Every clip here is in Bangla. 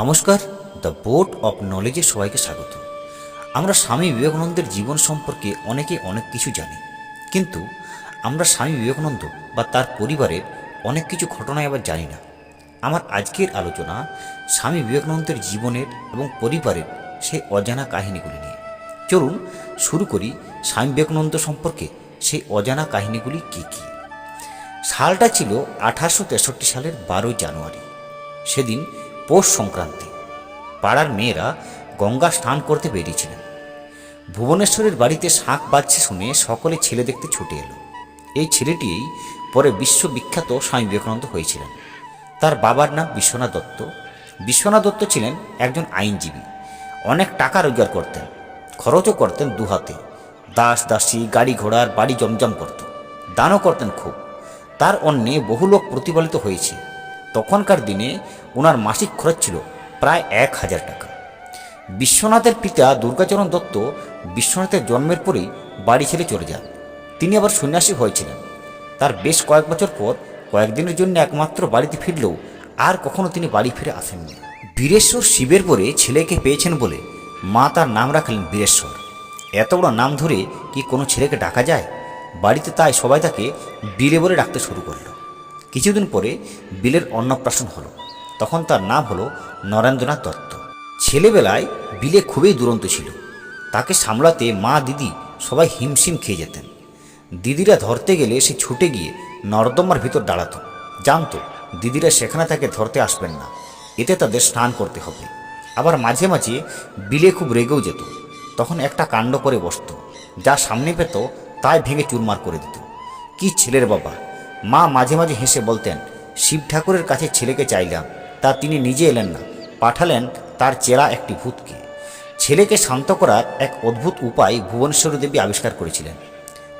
নমস্কার, দ্য বোর্ড অফ নলেজে সবাইকে স্বাগত। আমরা স্বামী বিবেকানন্দের জীবন সম্পর্কে অনেকে অনেক কিছু জানি, কিন্তু আমরা স্বামী বিবেকানন্দ বা তার পরিবারের অনেক কিছু ঘটনায় আবার জানি না। আমার আজকের আলোচনা স্বামী বিবেকানন্দের জীবনের এবং পরিবারের সেই অজানা কাহিনীগুলি নিয়ে। চলুন শুরু করি স্বামী বিবেকানন্দ সম্পর্কে সেই অজানা কাহিনীগুলি কী কী। সালটা ছিল আঠারোশো তেষট্টি সালের বারোই জানুয়ারি। সেদিন পৌষ সংক্রান্তি। পাড়ার মেয়েরা গঙ্গা স্নান করতে বেরিয়েছিলেন। ভুবনেশ্বরের বাড়িতে শাঁখ বাজছে শুনে সকলে ছেলে দেখতে ছুটে এলো। এই ছেলেটিই পরে বিশ্ববিখ্যাত স্বামী বিবেকানন্দ হয়েছিলেন। তার বাবার নাম বিশ্বনাথ দত্ত। বিশ্বনাথ দত্ত ছিলেন একজন আইনজীবী। অনেক টাকা রোজগার করতেন, খরচও করতেন দুহাতে। দাস, দাসী, গাড়ি ঘোড়ার বাড়ি জমজম করত। দানও করতেন খুব। তার অন্যে বহু লোক প্রতিপালিত হয়েছে। তখনকার দিনে ওনার মাসিক খরচ ছিল প্রায় এক হাজার টাকা। বিশ্বনাথের পিতা দুর্গাচরণ দত্ত বিশ্বনাথের জন্মের পরেই বাড়ি ছেড়ে চলে যান। তিনি আবার সন্ন্যাসী হয়েছিলেন। তার বেশ কয়েক বছর পর কয়েকদিনের জন্য একমাত্র বাড়িতে ফিরলেও আর কখনো তিনি বাড়ি ফিরে আসেননি। বীরেশ্বর শিবের পরে ছেলেকে পেয়েছেন বলে মা তার নাম রাখলেন বীরেশ্বর। এত বড় নাম ধরে কি কোনো ছেলেকে ডাকা যায়? বাড়িতে তাই সবাই তাকে বিলে বলে ডাকতে শুরু করল। কিছুদিন পরে বিলের অন্নপ্রাশন হলো। তখন তার নাম হলো নরেন্দ্রনাথ দত্ত। ছেলেবেলায় বিলে খুবই দুরন্ত ছিল। তাকে সামলাতে মা দিদি সবাই হিমশিম খেয়ে যেতেন। দিদিরা ধরতে গেলে সে ছুটে গিয়ে নর্দমার ভিতর দাঁড়াতো। জানতো দিদিরা সেখানে তাকে ধরতে আসবেন না। এতে তাদের স্নান করতে হবে। আবার মাঝে মাঝে বিলে খুব রেগেও যেত। তখন একটা কাণ্ড করে বসত। যা সামনে পেত, তাই ভেঙে চুরমার করে দিত। কি ছেলের বাবা! মা মাঝে মাঝে হেসে বলতেন, শিব ঠাকুরের কাছে ছেলেকে চাইলাম, তা তিনি নিজে এলেন না। পাঠালেন তার চেরা একটি ভূতকে। ছেলেকে শান্ত করার এক অদ্ভুত উপায় ভুবনেশ্বরী দেবী আবিষ্কার করেছিলেন।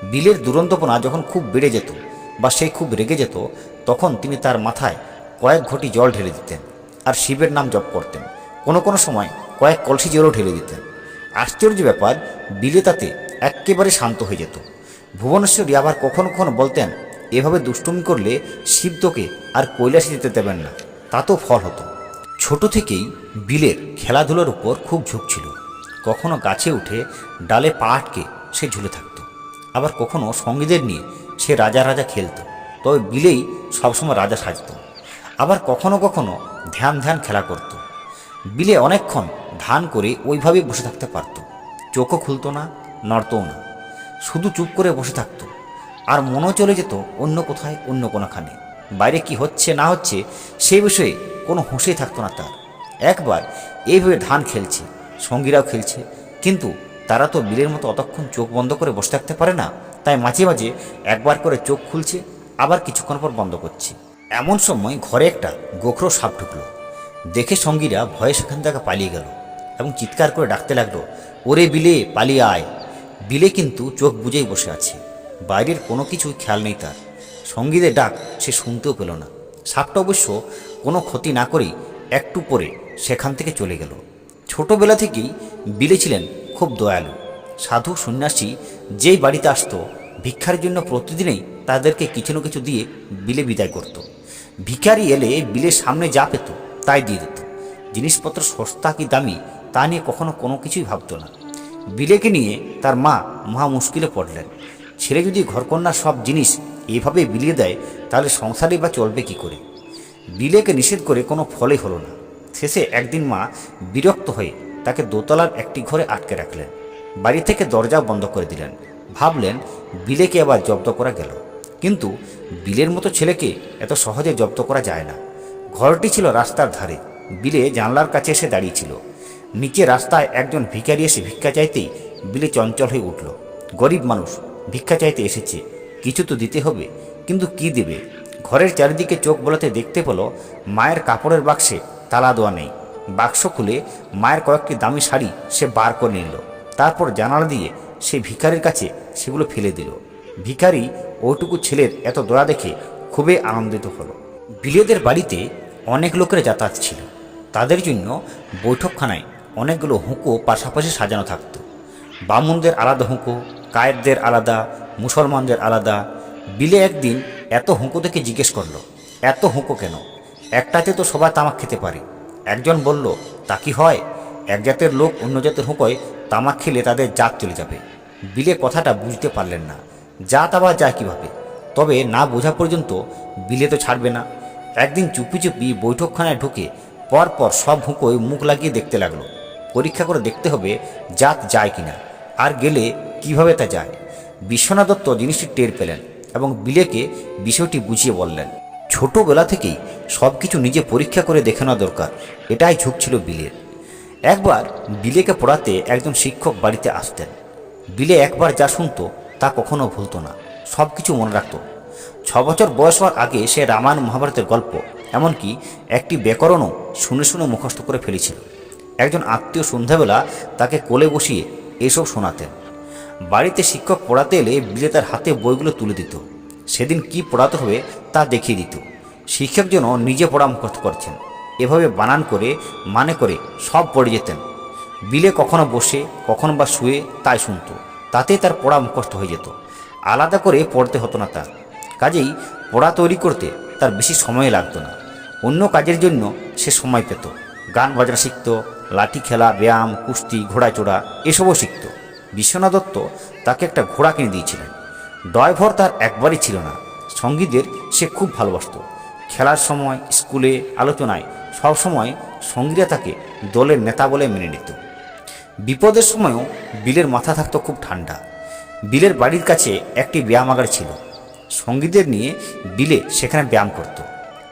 বিলের দুরন্তপনা যখন খুব বেড়ে যেত বা সে খুব রেগে যেত, তখন তিনি তার মাথায় কয়েক ঘটি জল ঢেলে দিতেন আর শিবের নাম জপ করতেন। কোনো কোনো সময় কয়েক কলসি জলও ঢেলে দিতেন। আশ্চর্য ব্যাপার, বিলে তাতে একেবারে শান্ত হয়ে যেত। ভুবনেশ্বরী আবার কখনো কখনো বলতেন এভাবে দুষ্টুমি করলে শিব তোকে আর কৈলাসে যেতে দেবেন না। তাতেও ফল হতো। ছোট থেকেই বিলের খেলাধুলার উপর খুব ঝোঁক ছিল। কখনো গাছে উঠে ডালে পা আটকে সে ঝুলে থাকতো। আবার কখনো সঙ্গীদের নিয়ে সে রাজা রাজা খেলতো। তবে বিলেই সবসময় রাজা সাজত। আবার কখনো কখনো ধ্যান ধ্যান খেলা করত। বিলে অনেকক্ষণ ধান করে ওইভাবে বসে থাকতে পারত। চোখও খুলতো না, নড়তও না। শুধু চুপ করে বসে থাকতো। আর মনও চলে যেত অন্য কোথায়, অন্য কোনোখানে। বাইরে কি হচ্ছে, না হচ্ছে, সেই বিষয়ে কোনো হুঁশেই থাকতো না তার। একবার এইভাবে ধান খেলছে, সঙ্গীরাও খেলছে, কিন্তু তারা তো বিলের মতো অতক্ষণ চোখ বন্ধ করে বসে থাকতে পারে না, তাই মাঝে মাঝে একবার করে চোখ খুলছে, আবার কিছুক্ষণ পর বন্ধ করছে। এমন সময় ঘরে একটা গোখরো সাপ ঢুকলো। দেখে সঙ্গীরা ভয়ে সেখান থেকে পালিয়ে গেল এবং চিৎকার করে ডাকতে লাগল, ওরে বিলে, পালিয়ে আয়। বিলে কিন্তু চোখ বুঝেই বসে আছে। বাইরের কোনো কিছুই খেয়াল নেই তার। সঙ্গীদের ডাক সে শুনতেও পেল না। সাপটা অবশ্য কোনো ক্ষতি না করেই একটু পরে সেখান থেকে চলে গেল। ছোটবেলা থেকেই বিলে ছিলেন খুব দয়ালু। সাধু সন্ন্যাসী যেই বাড়িতে আসতো, ভিক্ষার জন্য প্রতিদিনই তাদেরকে কিছু না কিছু দিয়ে বিলে বিদায় করত। ভিখারি এলে বিলের সামনে যা পেত তাই দিয়ে দিত। জিনিসপত্র সস্তা কি দামি তা নিয়ে কখনো কোনো কিছুই ভাবতো না। বিলেকে নিয়ে তার মা মহা মুশকিলে পড়লেন। ছেলে যদি ঘরকন্যার সব জিনিস এভাবে বিলিয়ে দেয়, তাহলে সংসারে বা চলবে কি করে? বিলেকে নিষেধ করে কোনো ফলই হলো না। শেষে একদিন মা বিরক্ত হয়ে তাকে দোতলার একটি ঘরে আটকে রাখলেন। বাড়ি থেকে দরজা বন্ধ করে দিলেন। ভাবলেন বিলেকে আবার জব্দ করা গেল। কিন্তু বিলের মতো ছেলেকে এত সহজে জব্দ করা যায় না। ঘরটি ছিল রাস্তার ধারে। বিলে জানলার কাছে এসে দাঁড়িয়েছিল নিচে রাস্তায় একজন ভিখারি এসে ভিক্ষা চাইতেই বিলে চঞ্চল হয়ে উঠল। গরিব মানুষ। ভিক্ষা চাইতে এসেছে। কিছু তো দিতে হবে, কিন্তু কি দেবে? ঘরের চারিদিকে চোখ বোলাতে দেখতে পেল, মায়ের কাপড়ের বাক্সে তালা দেওয়া নেই। বাক্স খুলে মায়ের কয়েকটি দামি শাড়ি সে বার করে নিল। তারপর জানালা দিয়ে সে ভিখারির কাছে সেগুলো ফেলে দিল। ভিখারি ওইটুকু ছেলের এত দয়া দেখে খুবই আনন্দিত হলো। বিলেদের বাড়িতে অনেক লোকের যাতায়াত ছিল। তাদের জন্য বৈঠকখানায় অনেকগুলো হুঁকো পাশাপাশি সাজানো থাকতো। বামুনদের আলাদা হুঁকো কায়েরদের আলাদা, মুসলমানদের আলাদা। বিলে একদিন এত হুঁকো দেখে জিজ্ঞেস করল, এত হুঁকো কেন? একটাতে তো সবাই তামাক খেতে পারে। একজন বলল, তা কি হয়? এক জাতের লোক অন্য জাতের হুঁকোয় তামাক খেলে তাদের জাত চলে যাবে। বিলে কথাটা বুঝতে পারলেন না, জাত আবার যায় কীভাবে? তবে না বোঝা পর্যন্ত বিলে তো ছাড়বে না। একদিন চুপি চুপি বৈঠকখানায় ঢুকে পরপর সব হুঁকোয় মুখ লাগিয়ে দেখতে লাগল। পরীক্ষা করে দেখতে হবে জাত যায় কিনা। আর গেলে কীভাবে তা যায়? বিশ্বনাথ দত্ত জিনিসটি টের পেলেন এবং বিলেকে বিষয়টি বুঝিয়ে বললেন, ছোটবেলা থেকেই সব কিছু নিজে পরীক্ষা করে দেখে নেওয়া দরকার। এটাই ঝুঁক ছিল বিলের। একবার বিলেকে পড়াতে একজন শিক্ষক বাড়িতে আসতেন। বিলে একবার যা শুনতো তা কখনো ভুলতো না সব কিছু মনে রাখত। ছ বছর বয়স হওয়ার আগে সে রামায়ণ মহাভারতের গল্প, এমনকি একটি ব্যাকরণও শুনে শুনে মুখস্থ করে ফেলেছিল। একজন আত্মীয় সন্ধ্যাবেলা তাকে কোলে বসিয়ে এসব শোনাতেন। বাড়িতে শিক্ষক পড়াতে এলে বিলে তার হাতে বইগুলো তুলে দিত। সেদিন কি পড়াতে হবে তা দেখিয়ে দিত। শিক্ষক যেন নিজে পড়া মুখস্থ করছেন। এভাবে বানান করে মানে করে সব পড়ে যেতেন। বিলে কখনো বসে, কখনো বা শুয়ে তাই শুনত। তাতে তার পড়া মুখস্থ হয়ে যেত। আলাদা করে পড়তে হতো না তার। কাজেই পড়া তৈরি করতে তার বেশি সময় লাগতো না। অন্য কাজের জন্য সে সময় পেত। গান বাজনা শিখত লাঠি খেলা, ব্যায়াম, কুস্তি ঘোড়াচোড়া এসবও শিখত। বিশ্বনাথ দত্ত তাকে একটা ঘোড়া কিনে দিয়েছিলেন। ড্রাইভার তার একবারই ছিল না। সঙ্গীদের সে খুব ভালোবাসত। খেলার সময়, স্কুলে, আলোচনায় সবসময় সঙ্গীরা তাকে দলের নেতা বলে মেনে নিত। বিপদের সময়ও বিলের মাথা থাকতো খুব ঠান্ডা। বিলের বাড়ির কাছে একটি ব্যায়ামাগার ছিল। সঙ্গীদের নিয়ে বিলে সেখানে ব্যায়াম করত।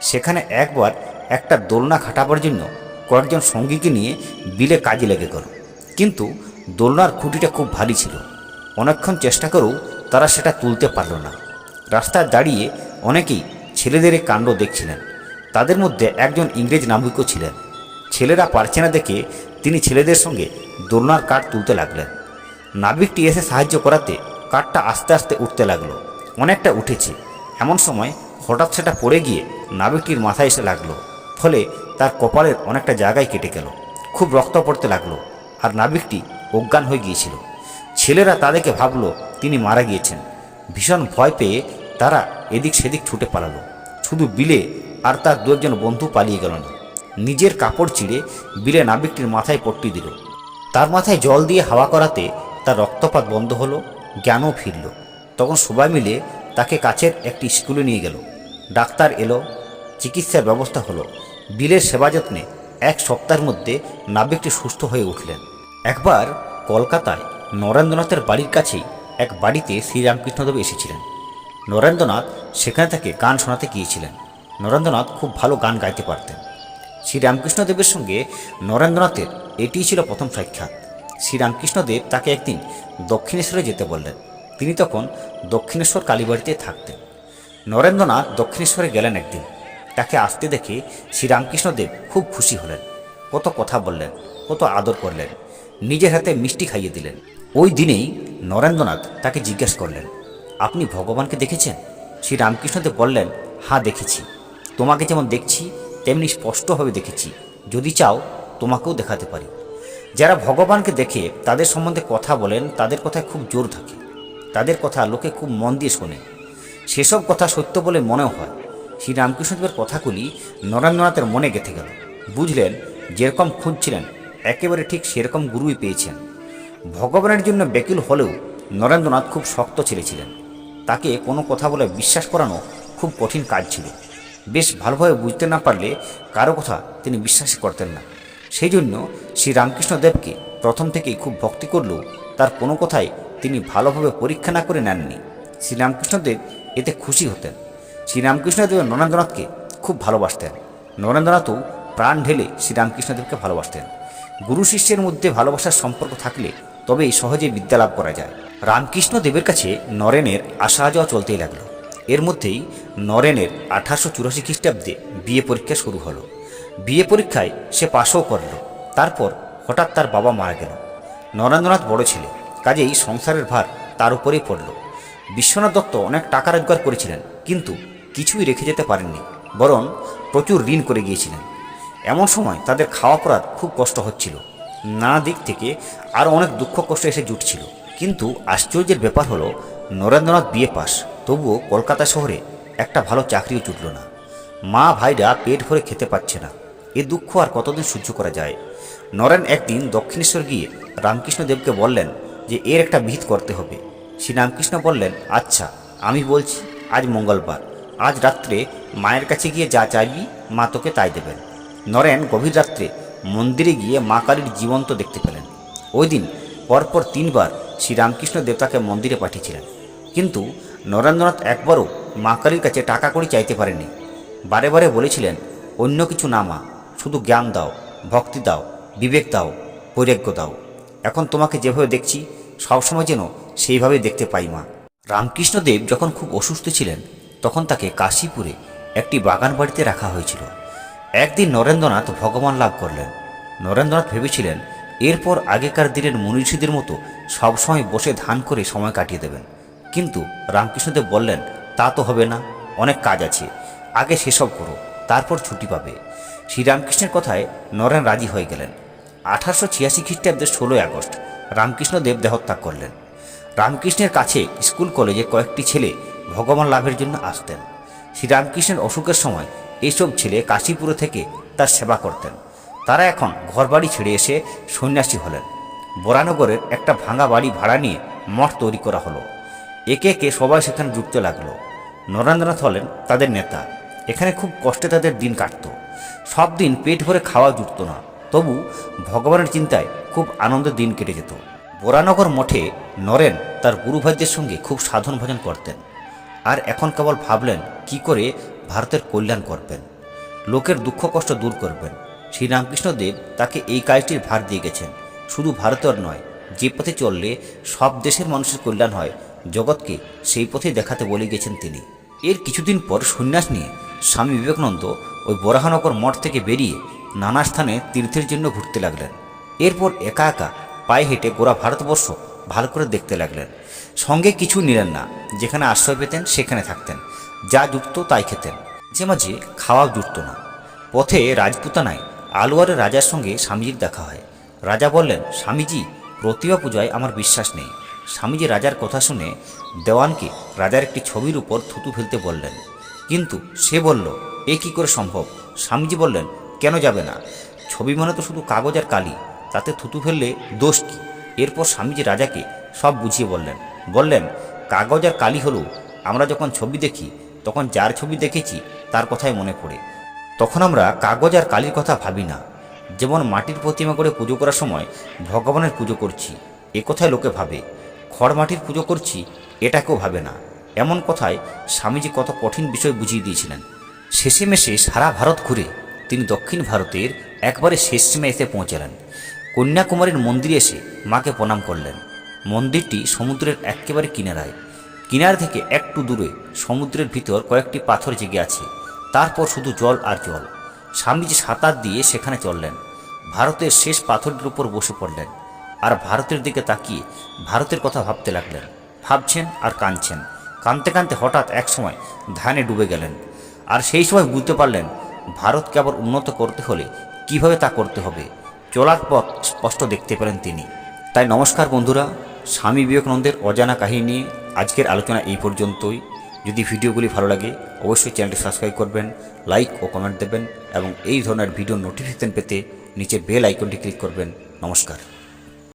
সেখানে একবার একটা দোলনা খাটাবার জন্য কয়েকজন সঙ্গীকে নিয়ে বিলে কাজে লেগে গেল। কিন্তু দোলনার খুঁটিটা খুব ভারী ছিল। অনেকক্ষণ চেষ্টা করেও তারা সেটা তুলতে পারল না। রাস্তায় দাঁড়িয়ে অনেকেই ছেলেদের এই কাণ্ড দেখছিলেন। তাদের মধ্যে একজন ইংরেজ নাবিকও ছিলেন। ছেলেরা পারছে না দেখে তিনি ছেলেদের সঙ্গে দোলনার কাঠ তুলতে লাগলেন। নাবিকটি এসে সাহায্য করাতে কাঠটা আস্তে আস্তে উঠতে লাগল। অনেকটা উঠেছে। এমন সময় হঠাৎ সেটা পড়ে গিয়ে নাবিকটির মাথায় এসে লাগল। ফলে তার কপালের অনেকটা জায়গায় কেটে গেল। খুব রক্ত পড়তে লাগল, আর নাবিকটি অজ্ঞান হয়ে গিয়েছিল। ছেলেরা তাদেরকে ভাবলো, তিনি মারা গিয়েছেন। ভীষণ ভয় পেয়ে তারা এদিক সেদিক ছুটে পালালো। শুধু বিলে আর তার দু একজন বন্ধু পালিয়ে গেল না। নিজের কাপড় চিড়ে বিলে নাবিকটির মাথায় পট্টি দিল। তার মাথায় জল দিয়ে হাওয়া করাতে তার রক্তপাত বন্ধ হলো, জ্ঞানও ফিরল। তখন সবাই মিলে তাকে কাছের একটি স্কুলে নিয়ে গেল। ডাক্তার এলো, চিকিৎসার ব্যবস্থা হলো। বিলের সেবা যত্নে এক সপ্তাহের মধ্যে নাবিকটি সুস্থ হয়ে উঠলেন। একবার কলকাতায় নরেন্দ্রনাথের বাড়ির কাছেই এক বাড়িতে শ্রীরামকৃষ্ণদেব এসেছিলেন। নরেন্দ্রনাথ সেখানে তাকে গান শোনাতে গিয়েছিলেন। নরেন্দ্রনাথ খুব ভালো গান গাইতে পারতেন। শ্রীরামকৃষ্ণদেবের সঙ্গে নরেন্দ্রনাথের এটিই ছিল প্রথম সাক্ষাৎ। শ্রীরামকৃষ্ণদেব তাকে একদিন দক্ষিণেশ্বরে যেতে বললেন। তিনি তখন দক্ষিণেশ্বর কালীবাড়িতে থাকতেন। নরেন্দ্রনাথ দক্ষিণেশ্বরে গেলেন একদিন। তাকে আসতে দেখে শ্রীরামকৃষ্ণদেব খুব খুশি হলেন। কত কথা বললেন, কত আদর করলেন, নিজের হাতে মিষ্টি খাইয়ে দিলেন। ওই দিনেই নরেন্দ্রনাথ তাকে জিজ্ঞেস করলেন, আপনি ভগবানকে দেখেছেন? শ্রী রামকৃষ্ণদেব বললেন হ্যাঁ দেখেছি। তোমাকে যেমন দেখছি, তেমনি স্পষ্টভাবে দেখেছি। যদি চাও, তোমাকেও দেখাতে পারি। যারা ভগবানকে দেখে তাদের সম্বন্ধে কথা বলেন, তাদের কথায় খুব জোর থাকে। তাদের কথা লোকে খুব মন দিয়ে শোনে। সেসব কথা সত্য বলে মনেও হয়। শ্রী রামকৃষ্ণদেবের কথাগুলি নরেন্দ্রনাথের মনে গেঁথে গেল। বুঝলেন, যেরকম খুঁজছিলেন, একেবারে ঠিক সেরকম গুরুই পেয়েছেন। ভগবানের জন্য বেকিল হলেও নরেন্দ্রনাথ খুব শক্ত ছেলে ছিলেন তাকে কোনো কথা বলে বিশ্বাস করানো খুব কঠিন কাজ ছিল। বেশ ভালোভাবে বুঝতে না পারলে কারও কথা তিনি বিশ্বাসই করতেন না। সেই জন্য শ্রী রামকৃষ্ণদেবকে প্রথম থেকেই খুব ভক্তি করলেও তার কোনো কথাই তিনি ভালোভাবে পরীক্ষা না করে নেননি। শ্রীরামকৃষ্ণদেব এতে খুশি হতেন। শ্রীরামকৃষ্ণদেব নরেন্দ্রনাথকে খুব ভালোবাসতেন। নরেন্দ্রনাথও প্রাণ ঢেলে শ্রীরামকৃষ্ণদেবকে ভালোবাসতেন। গুরু শিষ্যের মধ্যে ভালোবাসার সম্পর্ক থাকলে তবেই সহজে বিদ্যা লাভ করা যায়। রামকৃষ্ণ দেবের কাছে নরেনের আসা যাওয়া চলতেই লাগল। এর মধ্যেই নরেনের আঠারোশো চুরাশি খ্রিস্টাব্দে বিয়ে পরীক্ষা শুরু হলো। বিয়ে পরীক্ষায় সে পাশও করল। তারপর হঠাৎ তার বাবা মারা গেল। নরেন্দ্রনাথ বড় ছেলে, কাজেই সংসারের ভার তার উপরেই পড়ল। বিশ্বনাথ দত্ত অনেক টাকা রোজগার করেছিলেন, কিন্তু কিছুই রেখে যেতে পারেননি, বরং প্রচুর ঋণ করে গিয়েছিলেন। এমন সময় তাদের খাওয়া পড়ার খুব কষ্ট হচ্ছিল। নানা দিক থেকে আরও অনেক দুঃখ কষ্ট এসে জুটছিল। কিন্তু আশ্চর্যের ব্যাপার হলো, নরেন্দ্রনাথ বিয়ে পাস, তবুও কলকাতা শহরে একটা ভালো চাকরিও জুটল না। মা ভাইরা পেট ভরে খেতে পাচ্ছে না। এ দুঃখ আর কতদিন সহ্য করা যায়? নরেন একদিন দক্ষিণেশ্বর গিয়ে রামকৃষ্ণদেবকে বললেন যে এর একটা বিহিত করতে হবে। শ্রী রামকৃষ্ণ বললেন আচ্ছা আমি বলছি, আজ মঙ্গলবার। আজ রাত্রে মায়ের কাছে গিয়ে যা চাইবি মা তোকে তাই দেবেন। নরেন গভীর রাত্রে মন্দিরে গিয়ে মা কালীর জীবন্ত দেখতে পেলেন। ওই দিন পরপর তিনবার শ্রী রামকৃষ্ণ দেবতাকে মন্দিরে পাঠিয়েছিলেন। কিন্তু নরেন্দ্রনাথ একবারও মা কালীর কাছে টাকা কড়ি চাইতে পারেনি বারে বারে বলেছিলেন, অন্য কিছু না মা, শুধু জ্ঞান দাও, ভক্তি দাও, বিবেক দাও, বৈরাগ্য দাও। এখন তোমাকে যেভাবে দেখছি, সবসময় যেন সেইভাবে দেখতে পাই মা। রামকৃষ্ণদেব যখন খুব অসুস্থ ছিলেন তখন তাকে কাশীপুরে একটি বাগান বাড়িতে রাখা হয়েছিল। একদিন নরেন্দ্রনাথ ভগবান লাভ করলেন। নরেন্দ্রনাথ ভেবেছিলেন, এরপর আগেকার দিনের মনীষীদের মতো সবসময় বসে ধান করে সময় কাটিয়ে দেবেন। কিন্তু রামকৃষ্ণদেব বললেন, তা তো হবে না, অনেক কাজ আছে। আগে সেসব করো, তারপর ছুটি পাবে। শ্রীরামকৃষ্ণের কথায় নরেন রাজি হয়ে গেলেন। আঠারোশো ছিয়াশি খ্রিস্টাব্দের ষোলোই আগস্ট রামকৃষ্ণদেব দেহত্যাগ করলেন। রামকৃষ্ণের কাছে স্কুল কলেজে কয়েকটি ছেলে ভগবান লাভের জন্য আসতেন। শ্রীরামকৃষ্ণের অসুখের সময় এইসব ছেলে কাশীপুরে থেকে তার সেবা করতেন। তারা এখন ঘরবাড়ি ছেড়ে এসে সন্ন্যাসী হলেন। বরানগরের একটা ভাঙা বাড়ি ভাড়া নিয়ে মঠ তৈরি করা হলো। একে একে সবাই সেখানে যুক্ত লাগল। নরেন্দ্রনাথ হলেন তাদের নেতা। এখানে খুব কষ্টে তাদের দিন কাটত। সব দিন পেট ভরে খাওয়া জুটত না। তবু ভগবানের চিন্তায় খুব আনন্দের দিন কেটে যেত। বোরানগর মঠে নরেন তার গুরুভাইদের সঙ্গে খুব সাধন ভজন করতেন। আর এখন কেবল ভাবলেন, কি করে ভারতের কল্যাণ করবেন? লোকের দুঃখ কষ্ট দূর করবেন। শ্রীরামকৃষ্ণদেব তাকে এই কাজটির ভার দিয়ে গেছেন। শুধু ভারতের নয়, যে পথে চললে সব দেশের মানুষের কল্যাণ হয়, জগৎকে সেই পথে দেখাতে বলে গেছেন তিনি। এর কিছুদিন পর সন্ন্যাস নিয়ে স্বামী বিবেকানন্দ ওই বরাহনগর মঠ থেকে বেরিয়ে নানা স্থানে তীর্থের জন্য ঘুরতে লাগলেন। এরপর একা একা পায়ে হেঁটে গোড়া ভারতবর্ষ ভালো করে দেখতে লাগলেন। সঙ্গে কিছু নিলেন না। যেখানে আশ্রয় পেতেন, সেখানে থাকতেন। যা জুটত তাই খেতেন। মাঝে মাঝে খাওয়াও জুটত না। পথে রাজপুতানায় আলোয়ারের রাজার সঙ্গে স্বামীজির দেখা হয়। রাজা বললেন, স্বামীজি প্রতিভা পূজায় আমার বিশ্বাস নেই। স্বামীজি রাজার কথা শুনে দেওয়ানকে রাজার একটি ছবির উপর থুতু ফেলতে বললেন। কিন্তু সে বলল, এ কি করে সম্ভব? স্বামীজি বললেন, কেন যাবে না? ছবি মানে তো শুধু কাগজ আর কালি। তাতে থুতু ফেললে দোষ কি? এরপর স্বামীজি রাজাকে সব বুঝিয়ে বললেন বললেন, কাগজ আর কালি হলো, আমরা যখন ছবি দেখি, তখন যার ছবি দেখেছি, তার কথাই মনে পড়ে। তখন আমরা কাগজ আর কালির কথা ভাবি না। যেমন মাটির প্রতিমা করে পুজো করার সময় ভগবানের পুজো করছি, এ কথায় লোকে ভাবে। খড় মাটির পুজো করছি, এটাকেও ভাবে না। এমন কথায় স্বামীজি কত কঠিন বিষয় বুঝিয়ে দিয়েছিলেন। শেষে মেশে সারা ভারত ঘুরে তিনি দক্ষিণ ভারতের একবারে শেষ এসে পৌঁছালেন। কন্যাকুমারীর মন্দিরে এসে মাকে প্রণাম করলেন। মন্দিরটি সমুদ্রের একেবারে কিনারায়। কিনার থেকে একটু দূরে সমুদ্রের ভিতর কয়েকটি পাথর জেগে আছে। তারপর শুধু জল আর জল। স্বামীজি সাঁতার দিয়ে সেখানে চললেন। ভারতের শেষ পাথরটির উপর বসে পড়লেন আর ভারতের দিকে তাকিয়ে ভারতের কথা ভাবতে লাগলেন। ভাবছেন আর কাঁদছেন। কাঁদতে কাঁদতে হঠাৎ একসময় ধ্যানে ডুবে গেলেন। আর সেই সময় বুঝতে পারলেন, ভারতকে আবার উন্নত করতে হলে কীভাবে তা করতে হবে। চলার পথ স্পষ্ট দেখতে পেলেন তিনি। তাই নমস্কার বন্ধুরা, স্বামী বিবেকানন্দের অজানা কাহিনী নিয়ে আজকের আলোচনা এই পর্যন্তই। যদি ভিডিওগুলি ভালো লাগে, অবশ্যই চ্যানেলটি সাবস্ক্রাইব করবেন, লাইক ও কমেন্ট দেবেন এবং এই ধরনের ভিডিও নোটিফিকেশন পেতে নিচে বেল আইকনটি ক্লিক করবেন। নমস্কার।